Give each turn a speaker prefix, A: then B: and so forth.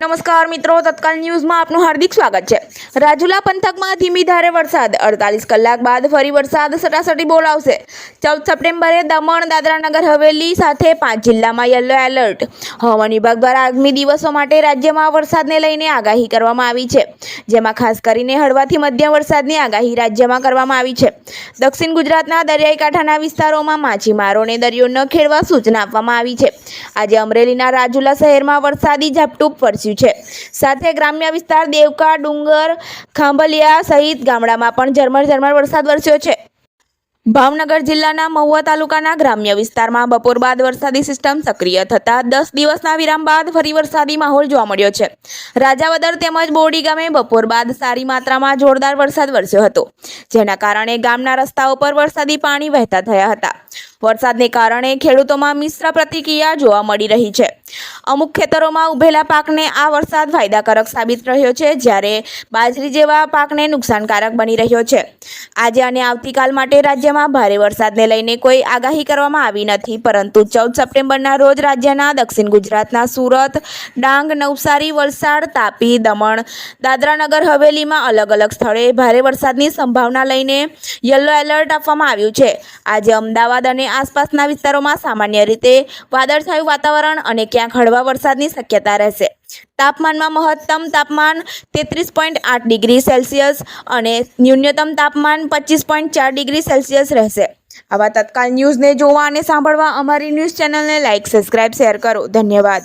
A: નમસ્કાર મિત્રો, તત્કાલ ન્યૂઝમાં આપનું હાર્દિક સ્વાગત છે. રાજુલા પંથકમાં ધીમી ધારે વરસાદ. અડતાલીસ કલાક બાદ ફરી વરસાદ સટાસટી બોલાવશે. ચૌદ સપ્ટેમ્બરે દમણ, દાદરાનગર, હવેલી સાથે પાંચ જિલ્લામાં યલો એલર્ટ. હવામાન વિભાગ દ્વારા આગામી દિવસો માટે રાજ્યમાં વરસાદને લઈને આગાહી કરવામાં આવી છે. જેમાં ખાસ કરીને હળવાથી મધ્યમ વરસાદની આગાહી રાજ્યમાં કરવામાં આવી છે. દક્ષિણ ગુજરાતના દરિયાઈ કાંઠાના વિસ્તારોમાં માછીમારોને દરિયો ન ખેડવા સૂચના આપવામાં આવી છે. આજે અમરેલીના રાજુલા શહેરમાં વરસાદી ઝાપટું વરસ્યું છે. સાથે ગ્રામ્ય વિસ્તાર દેવકા, ડુંગર, ખાંભલિયા સહિત ગામડામાં પણ ઝરમર ઝરમર વરસાદ વરસ્યો છે. ભાવનગર જિલ્લાના મહુવા તાલુકાના ગ્રામ્ય વિસ્તારમાં બપોર બાદ વરસાદી સિસ્ટમ સક્રિય થતા દસ દિવસના વિરામ બાદ ફરી વરસાદી માહોલ જોવા મળ્યો છે. રાજાવદર તેમજ બોરડી ગામે બપોર બાદ સારી માત્રામાં જોરદાર વરસાદ વરસ્યો હતો, જેના કારણે ગામના રસ્તાઓ પર વરસાદી પાણી વહેતા થયા હતા. વરસાદને કારણે ખેડૂતોમાં મિશ્ર પ્રતિક્રિયા જોવા મળી રહી છે. અમુક ખેતરોમાં ઉભેલા પાકને આ વરસાદ ફાયદાકારક સાબિત રહ્યો છે, જ્યારે બાજરી જેવા પાકને નુકસાનકારક બની રહ્યો છે. આજે અને આવતીકાલ માટે રાજ્યમાં ભારે વરસાદને લઈને કોઈ આગાહી કરવામાં આવી નથી, પરંતુ ચૌદ સપ્ટેમ્બરના રોજ રાજ્યના દક્ષિણ ગુજરાતના સુરત, ડાંગ, નવસારી, વલસાડ, તાપી, દમણ, દાદરાનગર, હવેલીમાં અલગ અલગ સ્થળે ભારે વરસાદની સંભાવના લઈને યલો એલર્ટ આપવામાં આવ્યું છે. આજે અમદાવાદ અને આસપાસના વિસ્તારોમાં સામાન્ય રીતે વાદળછાયું વાતાવરણ અને ક્યાંક હળવા વરસાદની શક્યતા રહેશે. તાપમાનમાં મહત્તમ તાપમાન તેત્રીસ પોઈન્ટ આઠ ડિગ્રી સેલ્સિયસ અને ન્યૂનતમ તાપમાન પચીસ પોઈન્ટ ચાર ડિગ્રી સેલ્સિયસ રહેશે. આવા તત્કાલ ન્યૂઝને જોવા અને સાંભળવા અમારી ન્યૂઝ ચેનલને લાઇક સબસ્ક્રાઇબ, શેર કરો. ધન્યવાદ.